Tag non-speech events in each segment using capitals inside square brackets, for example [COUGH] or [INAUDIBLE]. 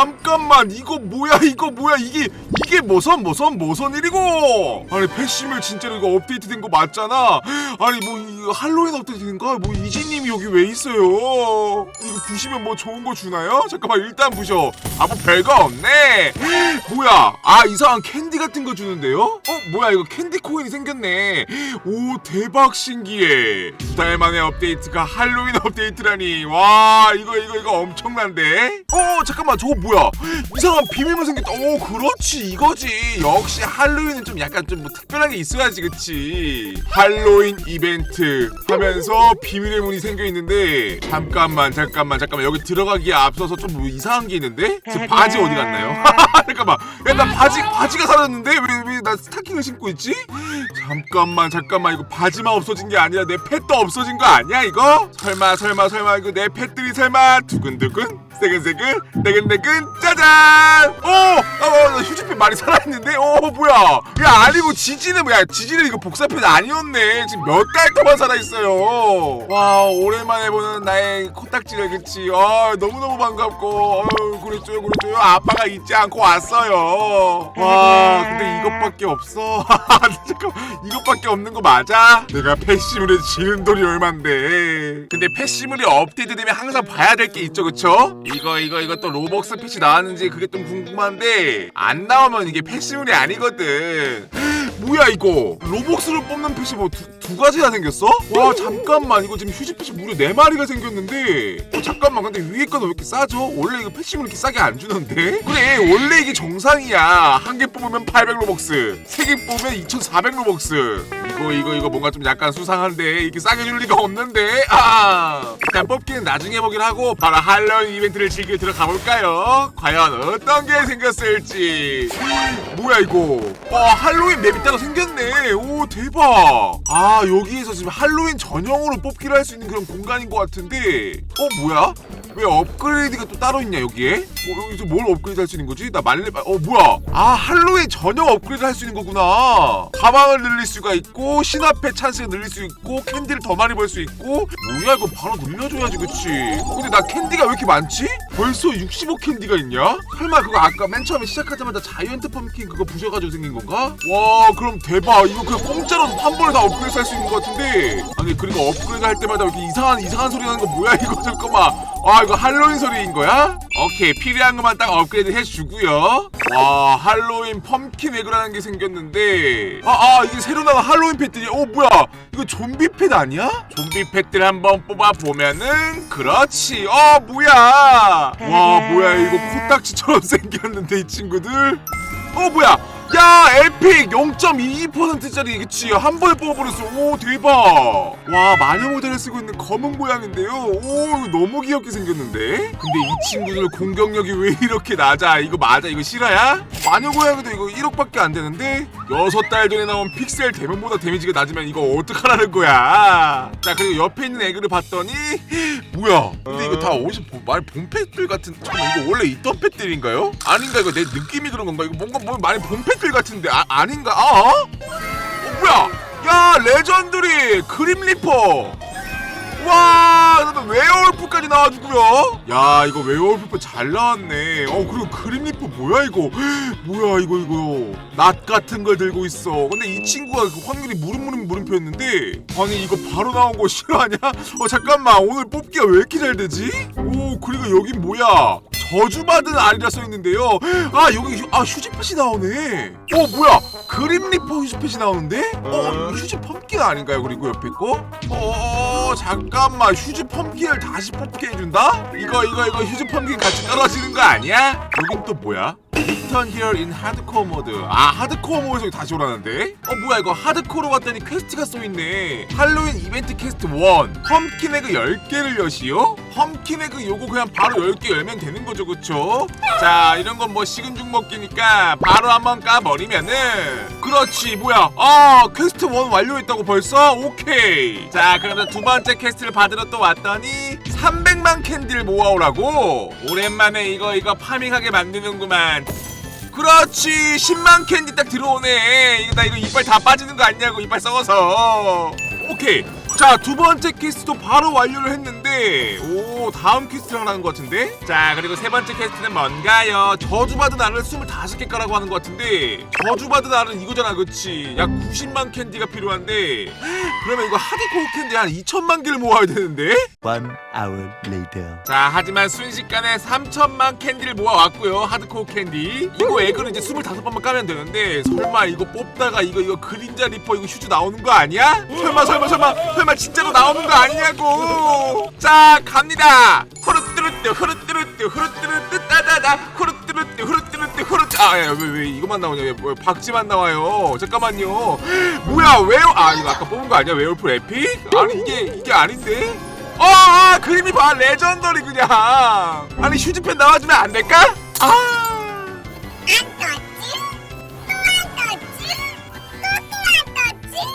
잠깐만 이거 뭐야 이거 뭐야 이게 이게 뭐선 뭐선 뭐선 일이고! 아니 패시물 진짜로 이거 업데이트된 거 맞잖아. 아니 뭐이 할로윈 업데이트된 거뭐 이지님이 여기 왜 있어요? 이거 부시면 뭐 좋은 거 주나요? 잠깐만 일단 부셔. 아 뭐 별거 없네. [GASPS] 뭐야? 아 이상한 캔디 같은 거 주는데요? 어 뭐야 이거 캔디 코인이 생겼네. 오 대박 신기해. 두 달 만에 업데이트가 할로윈 업데이트라니. 와 이거 이거 이거 엄청난데? 어 잠깐만 저거 뭐야? 이상한 비밀문 생겼다. 오 그렇지. 이거지. 역시 할로윈은 좀 약간 좀 뭐 특별한 게 있어야지 그치? 할로윈 이벤트 하면서 비밀의 문이 생겨 있는데 잠깐만 잠깐만 잠깐만. 여기 들어가기에 앞서서 좀 뭐 이상한 게 있는데? 제 바지 어디 갔나요? [LAUGHS] 잠깐만. 야 나 바지 바지가 사라졌는데? 왜 왜 나 스타킹을 신고 있지? 잠깐만 잠깐만. 이거 바지만 없어진 게 아니라 내 펫도 없어진 거 아니야 이거? 설마 설마 설마 이거 내 펫들이 설마 두근두근 새근새근 내근내근 짜잔! 오! 어, 어, 휴지펜 많이 살아있는데? 오 뭐야? 야 아니고 지지는 뭐야 지지는 이거 복사펜 아니었네. 지금 몇 달 동안 살아있어요. 와 오랜만에 보는 나의 코딱지를 그치? 어 너무너무 반갑고. 어 그랬죠요 그랬죠요 아빠가 잊지 않고 왔어요. 와 근데 이것밖에 없어. [LAUGHS] 잠깐 이것밖에 없는 거 맞아? 내가 패시물에 지은 돈이 얼만데. 근데 패시물이 업데이트되면 항상 봐야 될 게 있죠 그쵸? 이거 이거 이거 또 로벅스 패치 나왔는지 그게 좀 궁금한데 안 나오면 이게 패시물이 아니거든 뭐야 이거? 로벅스를 뽑는 펫이 뭐 두 가지나 생겼어? 와 잠깐만. 이거 지금 휴지 펫이 무려 네 마리가 생겼는데. 어 잠깐만. 근데 위에 거는 왜 이렇게 싸죠? 원래 이거 패시물 이렇게 싸게 안 주는데? 그래 원래 이게 정상이야. 한 개 뽑으면 800 로벅스. 세 개 뽑으면 2400 로벅스. 이거 이거 이거 뭔가 좀 약간 수상한데? 이렇게 싸게 줄 리가 없는데? 아! 일단 뽑기는 나중에 보긴 하고 바로 할로윈 이벤트를 즐기러 들어가 볼까요? 과연 어떤 게 생겼을지. 뭐야 이거? 와 할로윈 맵이 따로 생겼네. 오 대박. 아 여기에서 지금 할로윈 전용으로 뽑기를 할 수 있는 그런 공간인 것 같은데. 어 뭐야 왜 업그레이드가 또 따로 있냐 여기에? 어, 여기서 뭘 업그레이드 할 수 있는 거지? 나 말레 어 뭐야? 아 할로윈 전용 업그레이드 할 수 있는 거구나. 가방을 늘릴 수가 있고 신화폐 찬스를 늘릴 수 있고 캔디를 더 많이 벌 수 있고. 뭐야 이거 바로 늘려줘야지 그치? 어, 근데 나 캔디가 왜 이렇게 많지? 벌써 65 캔디가 있냐? 설마 그거 아까 맨 처음에 시작하자마자 자이언트 펌킨 그거 부셔가지고 생긴 건가? 와 그럼 대박. 이거 그냥 공짜로 한 번에 다 업그레이드 할 수 있는 것 같은데. 아니 그리고 업그레이드 할 때마다 왜 이렇게 이상한 이상한 소리 나는 거 뭐야 이거? 잠깐만 아 이거 할로윈 소리인 거야? 오케이 필요한 것만 딱 업그레이드 해주고요. 와 할로윈 펌킨 에그라는 게 생겼는데. 아, 아 이게 새로 나온 할로윈 펫들이 어 뭐야? 이거 좀비 펫 아니야? 좀비 펫들 한번 뽑아보면은 그렇지. 어 뭐야? 와 뭐야? 이거 코딱지처럼 [LAUGHS] 생겼는데 이 친구들. 어 뭐야 야 에픽 0.22%짜리 그치 한 번에 뽑아버렸어. 오 대박. 와 마녀 모델을 쓰고 있는 검은 고양인데요. 오 너무 귀엽게 생겼는데? 근데 이 친구들 공격력이 왜 이렇게 낮아? 이거 맞아? 이거 실화야? 마녀 고양이도 이거 1억밖에 안 되는데? 6달 전에 나온 픽셀 대면보다 데미지가 낮으면 이거 어떡하라는 거야? 자 그리고 옆에 있는 애그를 봤더니 [LAUGHS] 뭐야? 근데 이거 다 옷이 보- 많이 본 펫들 같은 잠깐만 이거 원래 있던 펫들인가요? 아닌가 이거 내 느낌이 그런 건가? 이거 뭔가 뭐 많이 본펫 들 같은데 아, 아닌가 아? 어? 어 뭐야 야 레전드리 그림 리퍼 와, 웨어울프까지 나와주고요. 야, 이거 웨어울프 잘 나왔네. 어, 그리고 그림 리퍼 뭐야 이거? [GASPS] 뭐야 이거 이거? 낫 같은 걸 들고 있어. 근데 이 친구가 그 확률이 무릎무릎 물음표였는데, 아니 이거 바로 나온 거 싫어하냐? 어, 잠깐만 오늘 뽑기가 왜 이렇게 잘 되지? 오, 그리고 여긴 뭐야? 저주받은 알이라 써 있는데요. 아 여기 휴, 아 휴지펫이 나오네. 어 뭐야? 그림 리퍼 휴지펫이 나오는데? 어 휴지 펌킨 아닌가요? 그리고 옆에 거? 어 잠깐만 휴지 펌킨을 다시 뽑게 해준다? 이거 이거 이거 휴지 펌킨 같이 떨어지는 거 아니야? 여긴 또 뭐야? Return here in hardcore mode. 아 하드코어 모드에서 다시 오라는데? 어 뭐야 이거 하드코어로 갔더니 퀘스트가 써있네. 할로윈 이벤트 퀘스트 1. 펌킨 에그 10개를 여시오? 펌킨 에그 요거 그냥 바로 10개 열면 되는 거죠 그쵸? 자 이런 건 뭐 식은 죽 먹기니까 바로 한번 까버리면은. 그렇지 뭐야. 아 퀘스트 1 완료했다고 벌써? 오케이. 자 그러면 두 번째 퀘스트를 받으러 또 왔더니 300만 캔디를 모아오라고. 오랜만에 이거 이거 파밍하게 만드는구만. 그렇지 10만 캔디 딱 들어오네. 이거 나 이거 이빨 다 빠지는 거 아니냐고 이빨 썩어서. 오케이. 자 두 번째 퀘스트도 바로 완료를 했는데 오 또 다음 퀘스트를 하라는 것 같은데? 자 그리고 세 번째 퀘스트는 뭔가요? 저주받은 알을 25개 까라고 하는 것 같은데? 저주받은 알은 이거잖아 그치? 약 90만 캔디가 필요한데? [GASPS] 그러면 이거 하드코어 캔디 한 2천만 개를 모아야 되는데? One hour later. 자 하지만 순식간에 3천만 캔디를 모아왔고요 하드코어 캔디. 이거 액은 이제 25번만 까면 되는데 설마 이거 뽑다가 이거 이거 그림자 리퍼 이거 휴즈 나오는 거 아니야? 설마 설마 설마 설마 진짜로 나오는 거 아니냐고! 자 갑니다 후루뚜루뚜 후루뚜루뚜 후루뚜루뚜 따다다. 후루뚜루뚜 후루뚜루뚜 후루뚜. 아왜 왜 이거만 나오냐? 왜, 왜 박쥐만 나와요. 잠깐만요. [GASPS] 뭐야 왜요 아 이거 아까 뽑은 거 아니야? 웨올프 에픽? 아니 이게 이게 아닌데? 어, 아, 그림이 봐. 레전더리 그냥. 아니 휴즈펜 나와주면 안 될까? 아.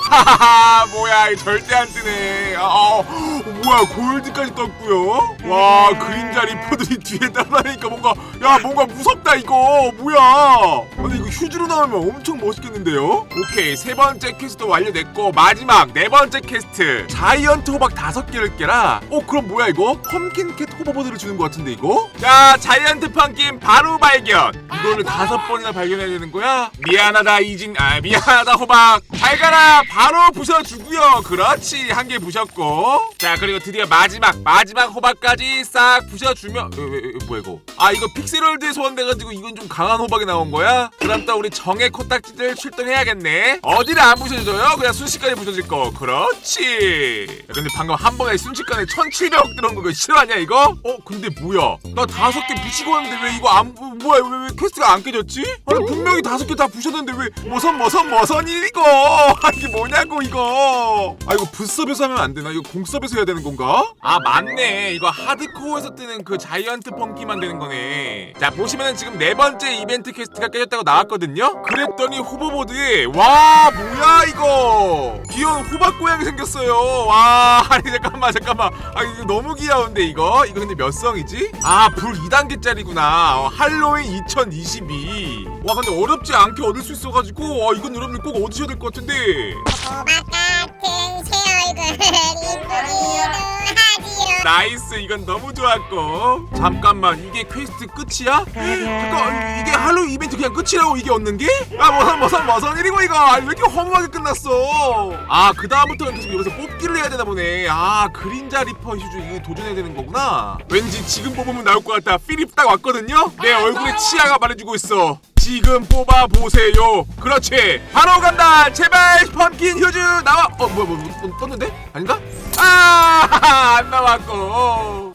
하하하 뭐야 이거 절대 안 뜨네. 아, 어, 뭐야 골드까지 떴고요? 와 그림자 리퍼들이 [LAUGHS] 뒤에 따라다니까 뭔가 야 뭔가 무섭다 이거. 뭐야? 근데 이거 휴즈로 나오면 엄청 멋있겠는데요? 오케이 세 번째 퀘스트 완료됐고 마지막 네 번째 퀘스트. 자이언트 호박 다섯 개를 깨라. 어 그럼 뭐야 이거? 펌킨 캣 호버보드를 주는 것 같은데 이거? 자 자이언트 펌킨 바로 발견. 이거를 다섯 번이나 발견해야 되는 거야? 미안하다 이진 아 미안하다 호박. 잘 가라 바로 부셔주고요. 그렇지 한 개 부셨고. 자 그리고 드디어 마지막 마지막 호박까지 싹 부셔주면 왜, 왜, 왜, 뭐야 이거? 아 이거 픽셀월드에 소환돼가지고 이건 좀 강한 호박이 나온 거야? 그럼 또 우리 정의 코딱지들 출동해야겠네. 어디를 안 부셔줘요? 그냥 순식간에 부셔질 거. 그렇지. 야, 근데 방금 한 번에 순식간에 1700억 들어온 거 싫어하냐 이거? 어 근데 뭐야? 나 다섯 개 부시고 왔는데 왜 이거 안 부- 뭐야 왜, 왜 퀘스트가 안 깨졌지? 아니 분명히 다섯 개 다 부셨는데 왜 머선 머선 머선이 이거? [LAUGHS] 아 이게 뭐냐고 이거? 아 이거 붓섭에서 하면 안 되나? 이거 공섭에서 해야 되는 건가? 아 맞네. 이거 하드코어에서 뜨는 그 자이언트 펑키만 되는 거네. 자 보시면은 지금 네 번째 이벤트 퀘스트가 깨졌다고 나왔거든요? 그랬더니 호버보드에 와 뭐야 이거? 귀여운 호박 고양이 생겼어요. 와 아니 잠깐만 잠깐만. 아 이거 너무 귀여운데 이거? 이거 근데 몇 성이지? 아 불 2단계짜리구나. 어, 할로윈 2022 와 근데 어렵지 않게 얻을 수 있어가지고 와 이건 여러분들 꼭 얻으셔야 될 것 같은데. 호박 같은 새 얼굴 이쁘기도 나이스 이건 너무 좋았고. 잠깐만 이게 퀘스트 끝이야? 잠깐 이게 할로윈 이벤트 그냥 끝이라고 이게 얻는 게? 아 머선 머선 머선 일이고 이거. 아니, 왜 이렇게 허무하게 끝났어? 아 그 다음부터는 계속 여기서 뽑기를 해야 되나 보네. 아 그림자 리퍼 휴즈 이게 도전해야 되는 거구나. 왠지 지금 뽑으면 나올 것 같다. 필립 딱 왔거든요? 내 얼굴에 치아가 말해주고 있어. 지금 뽑아보세요. 그렇지. 바로 간다. 제발 펌킨 휴즈 나와. 어 뭐야 뭐, 뭐 떴는데? 아닌가? [LAUGHS] 아안 나왔고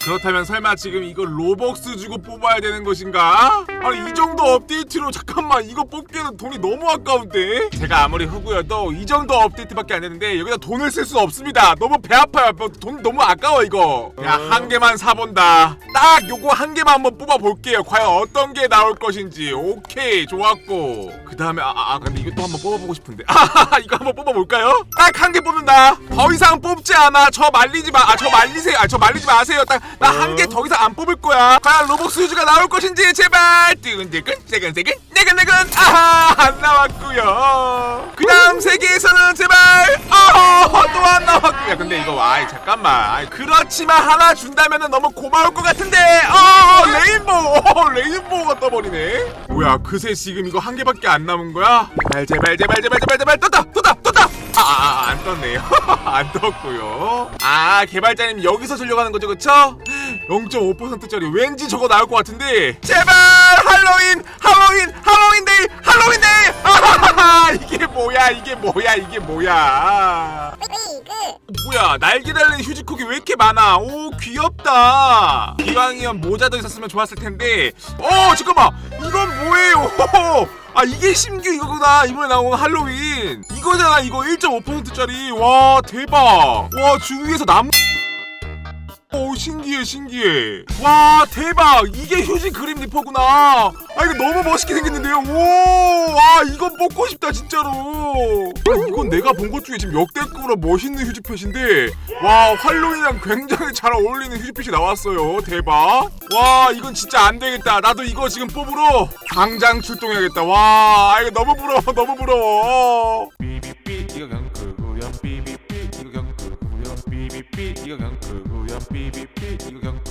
그렇다면 설마 지금 이거 로벅스 주고 뽑아야 되는 것인가? 아니 이 정도 업데이트로 잠깐만 이거 뽑기에는 돈이 너무 아까운데? 제가 아무리 흑우여도 이 정도 업데이트밖에 안 되는데 여기다 돈을 쓸 수 없습니다. 너무 배 아파요. 뭐, 돈 너무 아까워 이거. 야 한 개만 사본다. 딱 요거 한 개만 한번 뽑아볼게요. 과연 어떤 게 나올 것인지. 오케이 좋았고. 그 다음에 아, 아 근데 이것도 한번 뽑아보고 싶은데. [LAUGHS] 아 이거 한번 뽑아볼까요? 딱 한 개 뽑는다. 더 이상 뽑지 않아. 저 말리지 마아 저 말리세요. 아저 말리지 마세요. 딱나한 개 더 이상 안 뽑을 거야. 과연 로벅스 유즈가 나올 것인지 제발. 뜨근뜨근 새근새근 내근내근. 아하 안 나왔고요. 그 다음 세계에서는 제발 어또 안 나왔고 야 근데 이거 아이 잠깐만. 아이, 그렇지만 하나 준다면은 너무 고마울 것 같은데. 어 레인보우. 어, 레인보우가 떠버리네. 뭐야 그새 지금 이거 한 개밖에 안 남은 거야? 제발 제발 제발 제발 제발 제발. 떴다 떴다 아 안 떴네요. [LAUGHS] 안 떴고요. 아 개발자님 여기서 하는 거죠 그쵸? 0.5%짜리. 왠지 저거 나올 것 같은데. 제발 할로윈 할로윈 할로윈 데이 할로윈 데이! 아하하 [LAUGHS] 이게 뭐야 이게 뭐야 이게 뭐야 뭐야 날개 달린 휴지콕이 왜 이렇게 많아? 오 귀엽다. 기왕이면 모자도 있었으면 좋았을 텐데. 어 잠깐만. 이건 뭐예요? 아 이게 신규 이거구나. 이번에 나온 할로윈. 이거잖아 이거. 1.5%짜리. 와 대박. 와 주위에서 나무 오 신기해 신기해. 와 대박. 이게 휴지 그림 리퍼구나. 아 이거 너무 멋있게 생겼는데요? 오아 이건 뽑고 싶다 진짜로. 아, 이건 내가 본 것 중에 지금 역대급으로 멋있는 휴지펫인데 와 활로이랑 굉장히 잘 어울리는 휴지펫이 나왔어요. 대박. 와 이건 진짜 안 되겠다. 나도 이거 지금 뽑으러 당장 출동해야겠다. 와 아, 이거 너무 부러워 너무 부러워 이거 그냥 그거야 삐삐삐 이거 그